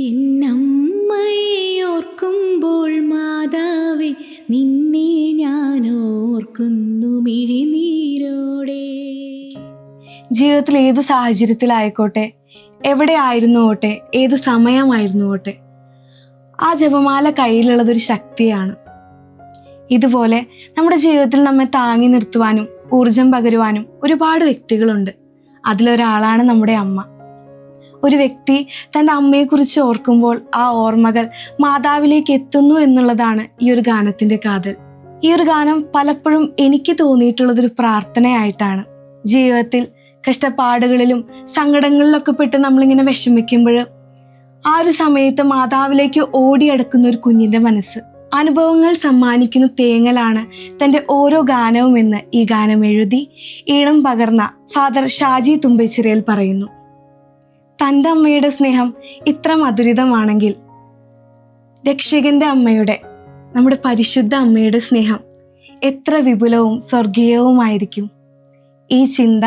എന്നമ്മയോർക്കുമ്പോൾ മാതാവേ നിന്നെ ഞാൻ ഓർക്കുന്നു മിഴിനീരോടെ. ജീവിതത്തിൽ ഏത് സാഹചര്യത്തിലായിക്കോട്ടെ എവിടെ ആയിരുന്നുവോട്ടെ ഏത് സമയമായിരുന്നുവോട്ടെ ആ ജപമാല കയ്യിലുള്ളതൊരു ശക്തിയാണ്. ഇതുപോലെ നമ്മുടെ ജീവിതത്തിൽ നമ്മെ താങ്ങി നിർത്തുവാനും ഊർജം പകരുവാനും ഒരുപാട് വ്യക്തികളുണ്ട്. അതിലൊരാളാണ് നമ്മുടെ അമ്മ. ഒരു വ്യക്തി തന്റെ അമ്മയെക്കുറിച്ച് ഓർക്കുമ്പോൾ ആ ഓർമ്മകൾ മാതാവിലേക്ക് എത്തുന്നു എന്നുള്ളതാണ് ഈ ഒരു ഗാനത്തിന്റെ കാതൽ. ഈ ഒരു ഗാനം പലപ്പോഴും എനിക്ക് തോന്നിയിട്ടുള്ളതൊരു പ്രാർത്ഥനയായിട്ടാണ്. ജീവിതത്തിൽ കഷ്ടപ്പാടുകളിലും സങ്കടങ്ങളിലൊക്കെ പെട്ട് നമ്മളിങ്ങനെ വിഷമിക്കുമ്പോൾ ആ ഒരു സമയത്ത് മാതാവിലേക്ക് ഓടിയടക്കുന്ന ഒരു കുഞ്ഞിന്റെ മനസ്സ്. അനുഭവങ്ങൾ സമ്മാനിക്കുന്ന തേങ്ങലാണ് തന്റെ ഓരോ ഗാനവും എന്ന് ഈ ഗാനം എഴുതി ഈണം പകർന്ന ഫാദർ ഷാജി തുമ്പച്ചിറയിൽ പറയുന്നു. തന്റെ അമ്മയുടെ സ്നേഹം ഇത്ര മധുരിതമാണെങ്കിൽ രക്ഷകന്റെ അമ്മയുടെ നമ്മുടെ പരിശുദ്ധ അമ്മയുടെ സ്നേഹം എത്ര വിപുലവും സ്വർഗീയവുമായിരിക്കും. ഈ ചിന്ത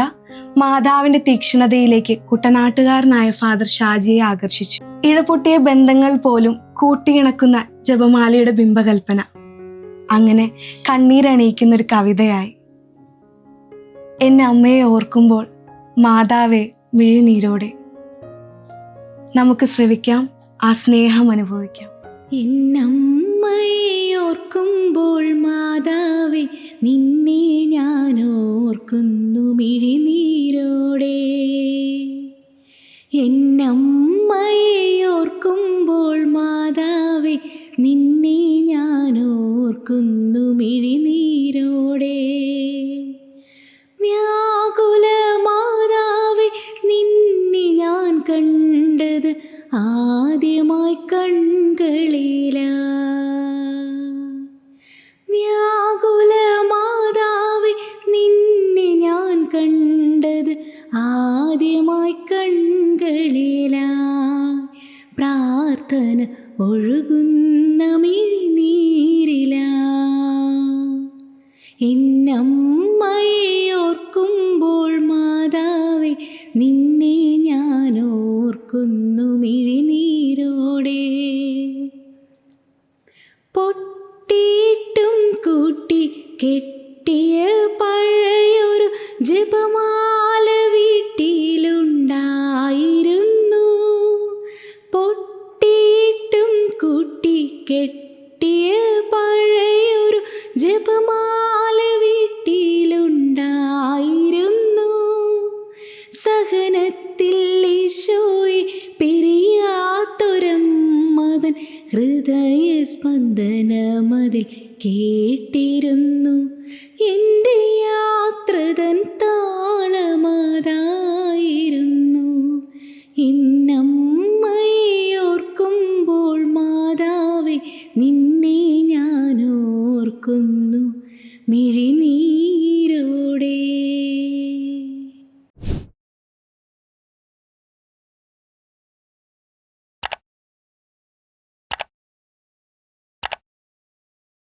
മാതാവിന്റെ തീക്ഷ്ണതയിലേക്ക് കുട്ടനാട്ടുകാരനായ ഫാദർ ഷാജിയെ ആകർഷിച്ചു. ഇഴപൊട്ടിയ ബന്ധങ്ങൾ പോലും കൂട്ടിയിണക്കുന്ന ജപമാലയുടെ ബിംബകൽപ്പന. അങ്ങനെ കണ്ണീരണിയിക്കുന്ന ഒരു കവിതയായി. എന്നെ അമ്മയെ ഓർക്കുമ്പോൾ മാതാവെ മിഴിനീരോടെ നമുക്ക് ശ്രവിക്കാം. ആ സ്നേഹം അനുഭവിക്കാം. എന്നമ്മയോർക്കുമ്പോൾ മാതാവേ നിന്നെ ഞാൻ ഓർക്കുന്നു മിഴിനീരോടെ. എന്നമ്മയോർക്കുമ്പോൾ മാതാവേ നിന്നെ ഞാൻ ഓർക്കുന്നു മിഴിനീരോടെ പ്രാർത്ഥന ഒഴുകുന്ന മിഴിനീരില. എന്നമ്മയോർക്കുമ്പോൾ മാതാവേ നിന്നെ ഞാൻ ഓർക്കുന്നു മിഴിനീരോടെ. പൊട്ടിയിട്ടും കൂട്ടി കെട്ടിയ കെട്ടിയ പഴയൊരു ജപമാല വീട്ടിലുണ്ടായിരുന്നു. സഹനത്തിൽ ഈശോയെ പിരിയാത്തൊരമ്മതൻ ഹൃദയ സ്പന്ദനമതിൽ കേട്ടിരുന്നു. എന്റെ യാത്രതൻ మిడిని